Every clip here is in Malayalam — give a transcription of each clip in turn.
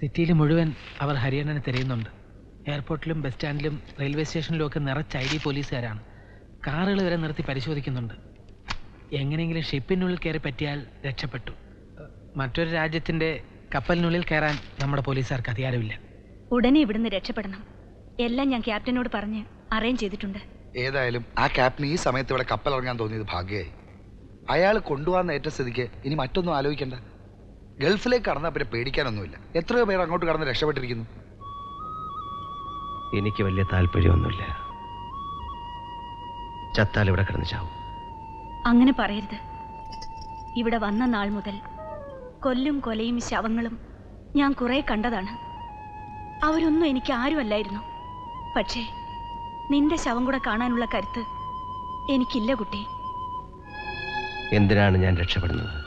സിറ്റിയിൽ മുഴുവൻ അവർ ഹരിയാണനെ തിരയുന്നുണ്ട്. എയർപോർട്ടിലും ബസ് സ്റ്റാൻഡിലും റെയിൽവേ സ്റ്റേഷനിലും ഒക്കെ നിറച്ച് ഐ ഡി പോലീസുകാരാണ്. കാറുകൾ വരെ നിർത്തി പരിശോധിക്കുന്നുണ്ട്. എങ്ങനെയെങ്കിലും ഷിപ്പിനുള്ളിൽ കയറി പറ്റിയാൽ രക്ഷപ്പെട്ടു. മറ്റൊരു രാജ്യത്തിന്റെ കപ്പലിനുള്ളിൽ കയറാൻ നമ്മുടെ പോലീസുകാർക്ക് അധികാരമില്ല. ഉടനെ ഇവിടുന്ന് രക്ഷപ്പെടണം. എല്ലാം ഞാൻ ക്യാപ്റ്റനോട് പറഞ്ഞ് അറേഞ്ച് ചെയ്തിട്ടുണ്ട്. ഏതായാലും ആ ക്യാപ്റ്റൻ ഈ സമയത്ത് ഇവിടെ കപ്പൽ ഇറങ്ങാൻ തോന്നിയത് ഭാഗ്യമായി അയാൾ കൊണ്ടുപോകാൻ ഏറ്റ സ്ഥിതിക്ക് ഇനി മറ്റൊന്നും ആലോചിക്കണ്ട. ഗൾഫിലേക്ക് കടന്നാൽ പിന്നെ പേടിക്കാനൊന്നുമില്ല. എത്രയോ പേർ അങ്ങോട്ട് കടന്ന് രക്ഷപ്പെട്ടിരിക്കുന്നു. എനിക്ക് വലിയ താല്പര്യമൊന്നുമില്ല. ചത്താൽ ഇവിടെ കിടന്ന് ചാവും. അങ്ങനെ പറയരുത്. ഇവിടെ വന്ന നാൾ മുതൽ കൊല്ലും കൊലയും ശവങ്ങളും ഞാൻ കുറെ കണ്ടതാണ്. അവരൊന്നും എനിക്ക് ആരുമല്ലായിരുന്നു. പക്ഷേ നിന്റെ ശവം കൂടെ കാണാനുള്ള കരുത്ത് എനിക്കില്ല കുട്ടി. എന്തിനാണ് ഞാൻ രക്ഷപ്പെടുന്നത്?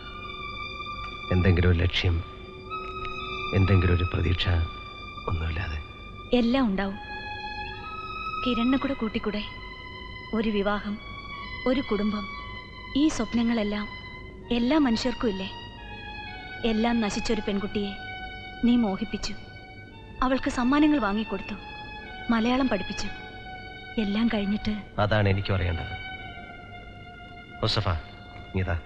എന്തെങ്കിലും ഒരു ലക്ഷ്യം എന്തെങ്കിലും ഒരു പ്രതീക്ഷ ഒന്നുമില്ലാതെ. എല്ലാം ഉണ്ടാവും. കിരണിനെ കൂടെ കൂട്ടിക്കൂടെ? ഒരു വിവാഹം ഒരു കുടുംബം ഈ സ്വപ്നങ്ങളെല്ലാം എല്ലാ മനുഷ്യർക്കും ഇല്ലേ? എല്ലാം നശിച്ചൊരു പെൺകുട്ടിയെ നീ മോഹിപ്പിച്ചു. അവൾക്ക് സമ്മാനങ്ങൾ വാങ്ങിക്കൊടുത്തു. മലയാളം പഠിപ്പിച്ചു. എല്ലാം കഴിഞ്ഞിട്ട് അതാണ് എനിക്ക് അറിയേണ്ടത്. മുസഫ ഇതാ.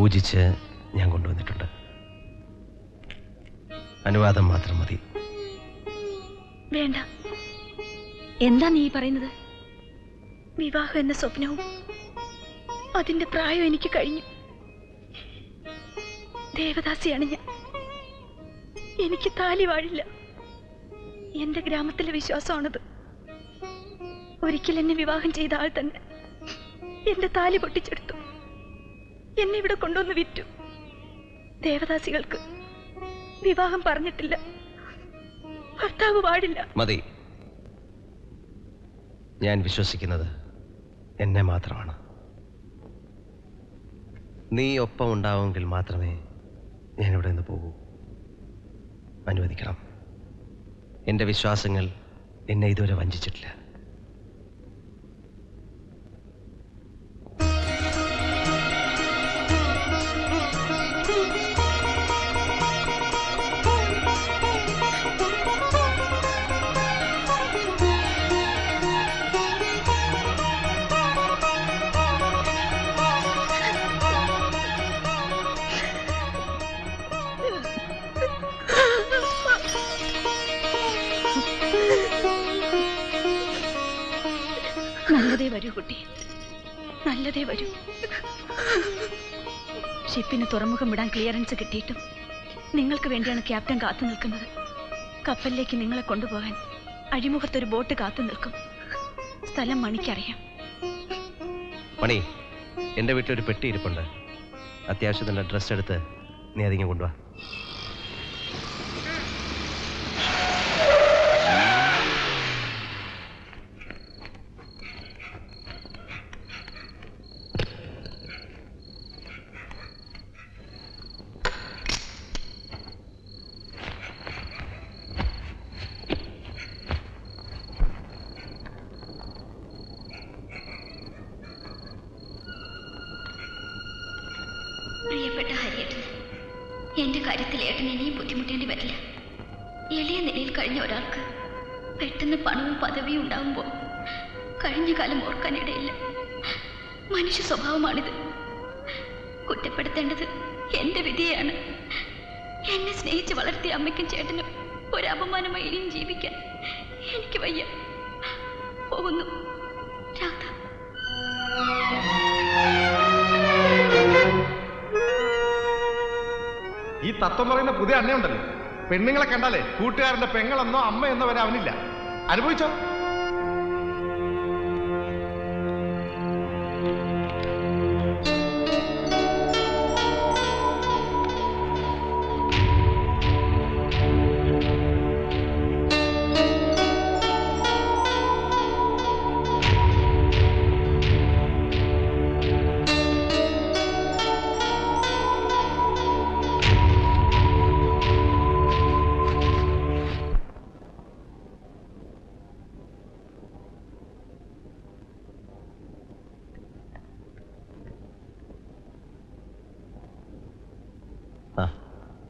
പൂജിച്ച് ഞാൻ കൊണ്ടുവന്നിട്ടുണ്ട്. അനുവാദം മാത്രം മതി. വേണ്ട. എന്താ നീ പറയുന്നത്? വിവാഹം എന്ന സ്വപ്നവും അതിന്റെ പ്രായം എനിക്ക് കഴിഞ്ഞു. ദേവദാസിയാണ് ഞാൻ. എനിക്ക് താലി വാഴില്ല. എന്റെ ഗ്രാമത്തിലെ വിശ്വാസമാണത്. ഒരിക്കൽ എന്നെ വിവാഹം ചെയ്ത ആൾ തന്നെ എന്റെ താലി പൊട്ടിച്ചെടുത്തു. എന്നെ ഇവിടെ കൊണ്ടുവന്ന് വിറ്റു. ദേവദാസികൾക്ക് വിവാഹം പറഞ്ഞിട്ടില്ല. ഭർത്താവ് പാടില്ല. മതി. ഞാൻ വിശ്വസിക്കുന്നത് എന്നെ മാത്രമാണ്. നീ ഒപ്പം ഉണ്ടാവുമെങ്കിൽ മാത്രമേ ഞാൻ ഇവിടെ നിന്ന് പോകൂ. അനുവദിക്കണം. എന്റെ വിശ്വാസങ്ങൾ എന്നെ ഇതുവരെ വഞ്ചിച്ചിട്ടില്ല. നല്ലതേ വരൂ കുട്ടി. നല്ലതേ വരൂ. ഷിപ്പിന് തുറമുഖം വിടാൻ ക്ലിയറൻസ് കിട്ടിയിട്ടും നിങ്ങൾക്ക് വേണ്ടിയാണ് ക്യാപ്റ്റൻ കാത്തു നിൽക്കുന്നത്. കപ്പലിലേക്ക് നിങ്ങളെ കൊണ്ടുപോകാൻ അഴിമുഖത്തൊരു ബോട്ട് കാത്തു നിൽക്കും. സ്ഥലം മണിക്കറിയാം. മണി എന്റെ വീട്ടിലൊരു പെട്ടി ഇരിപ്പുണ്ട്. അത്യാവശ്യത്തിന്റെ ഡ്രസ്സ് എടുത്ത് നീ അതിങ്ങ് കൊണ്ടുവാ. ഹരിയേട്ടൻ എന്റെ കാര്യത്തിൽ ഏട്ടൻ ഇനിയും ബുദ്ധിമുട്ടേണ്ടി വരില്ല. എളിയ നിലയിൽ കഴിഞ്ഞ ഒരാൾക്ക് പെട്ടെന്ന് പണവും പദവിയും ഉണ്ടാകുമ്പോൾ കഴിഞ്ഞ കാലം ഓർക്കാനിടയില്ല മനുഷ്യ സ്വഭാവമാണിത്. കുറ്റപ്പെടുത്തേണ്ടത് എന്റെ വിധിയാണ്. എന്നെ സ്നേഹിച്ച് വളർത്തിയ അമ്മയ്ക്കും ചേട്ടനും ഒരു അപമാനമായി ഇനിയും ജീവിക്കാൻ എനിക്ക് വയ്യ. പോകുന്നു. രാധ. ഈ തത്വം പറയുന്ന പുതിയ അണ്ണയുണ്ടല്ലോ പെണ്ണുങ്ങളെ കണ്ടാലേ കൂട്ടുകാരന്റെ പെങ്ങളെന്നോ അമ്മയെന്നോ വരെ അവനില്ല. അനുഭവിച്ചോ?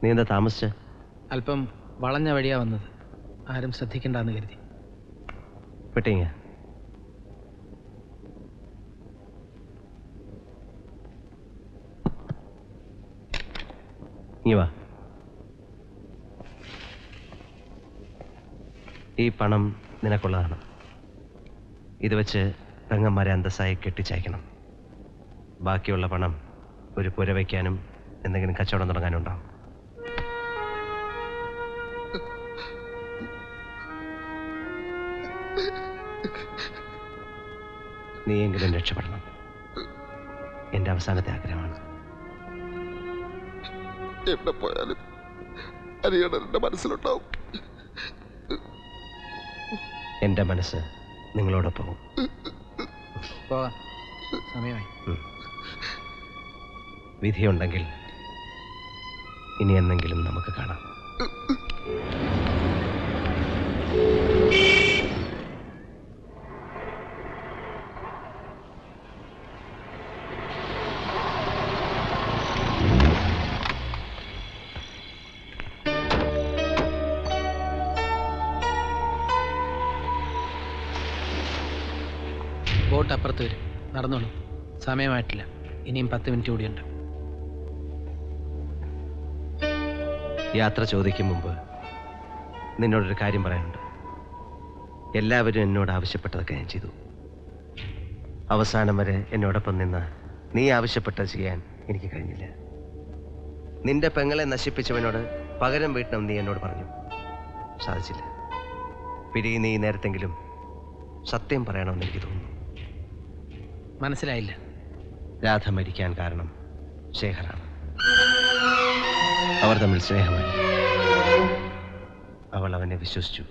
നീ എന്താ താമസിച്ച? അല്പം വളഞ്ഞ വഴിയാ വന്നത്. ആരും ശ്രദ്ധിക്കണ്ടെന്ന് കരുതി. പെട്ടിങ്ങ. വാ. ഈ പണം നിനക്കുള്ളതാണ്. ഇത് വെച്ച് പെങ്ങന്മാരെ അന്തസ്സായി കെട്ടിച്ചയക്കണം. ബാക്കിയുള്ള പണം ഒരു പുര വയ്ക്കാനും എന്തെങ്കിലും കച്ചവടം തുടങ്ങാനുണ്ടോ? നീയെങ്കിലും രക്ഷപ്പെടണം. എന്റെ അവസാനത്തെ ആഗ്രഹമാണ്. എവിടെ പോയാലും അരിയണന്റെ മനസ്സിലുണ്ടാവും. എന്റെ മനസ്സ് നിങ്ങളോടൊപ്പം പോവാം സമയമായി. വിധിയുണ്ടെങ്കിൽ ഇനി എന്നെങ്കിലും നമുക്ക് കാണാം. ബോട്ട് അപ്പുറത്ത് വരും. നടന്നോളൂ. സമയമായിട്ടില്ല. ഇനിയും പത്ത് മിനിറ്റ് കൂടിയുണ്ട്. യാത്ര ചോദിക്കും മുമ്പ് നിന്നോടൊരു കാര്യം പറയാനുണ്ട്. എല്ലാവരും എന്നോട് ആവശ്യപ്പെട്ടതൊക്കെ ഞാൻ ചെയ്തു. അവസാനം വരെ എന്നോടൊപ്പം നിന്ന് നീ ആവശ്യപ്പെട്ട ചെയ്യാൻ എനിക്ക് കഴിഞ്ഞില്ല. നിന്റെ പെങ്ങളെ നശിപ്പിച്ചവനോട് പകരം വീട്ടണം നീ എന്നോട് പറഞ്ഞു. സാധിച്ചില്ല. പിരി നീ നേരത്തെങ്കിലും സത്യം പറയണമെന്ന് എനിക്ക് തോന്നുന്നു. മനസ്സിലായില്ല. രാധ മരിക്കാൻ കാരണം ശേഖറാണ് അവർ തമ്മിൽ സ്നേഹമായി. അവൾ അവനെ വിശ്വസിച്ചു.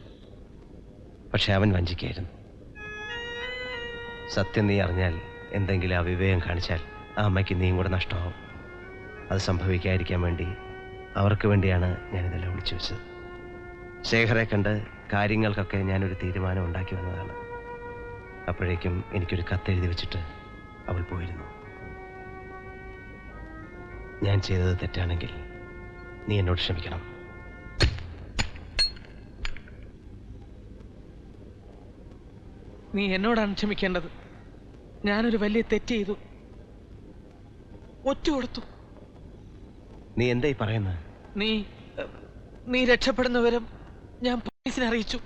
പക്ഷെ അവൻ വഞ്ചിക്കായിരുന്നു. സത്യം നീ അറിഞ്ഞാൽ എന്തെങ്കിലും അവിവേകം കാണിച്ചാൽ ആ അമ്മയ്ക്ക് നീയും കൂടെ നഷ്ടമാവും. അത് സംഭവിക്കാതിരിക്കാൻ വേണ്ടി അവർക്ക് വേണ്ടിയാണ് ഞാനിതെല്ലാം വിളിച്ചു വെച്ചത്. ശേഖരെ കണ്ട് കാര്യങ്ങൾക്കൊക്കെ ഞാനൊരു തീരുമാനം ഉണ്ടാക്കി വന്നതാണ്. അപ്പോഴേക്കും എനിക്കൊരു കത്തെഴുതി വെച്ചിട്ട് അവൾ പോയിരുന്നു. ഞാൻ ചെയ്തത് തെറ്റാണെങ്കിൽ നീ എന്നോട് ക്ഷമിക്കണം. നീ എന്നോടാണ് ക്ഷമിക്കേണ്ടത്. ഞാനൊരു വലിയ തെറ്റ് ചെയ്തു. ഒറ്റ കൊടുത്തു. നീ എന്തായി പറയുന്നത്? നീ നീ രക്ഷപ്പെടുന്നവരും ഞാൻ പോലീസിനെ അറിയിച്ചു.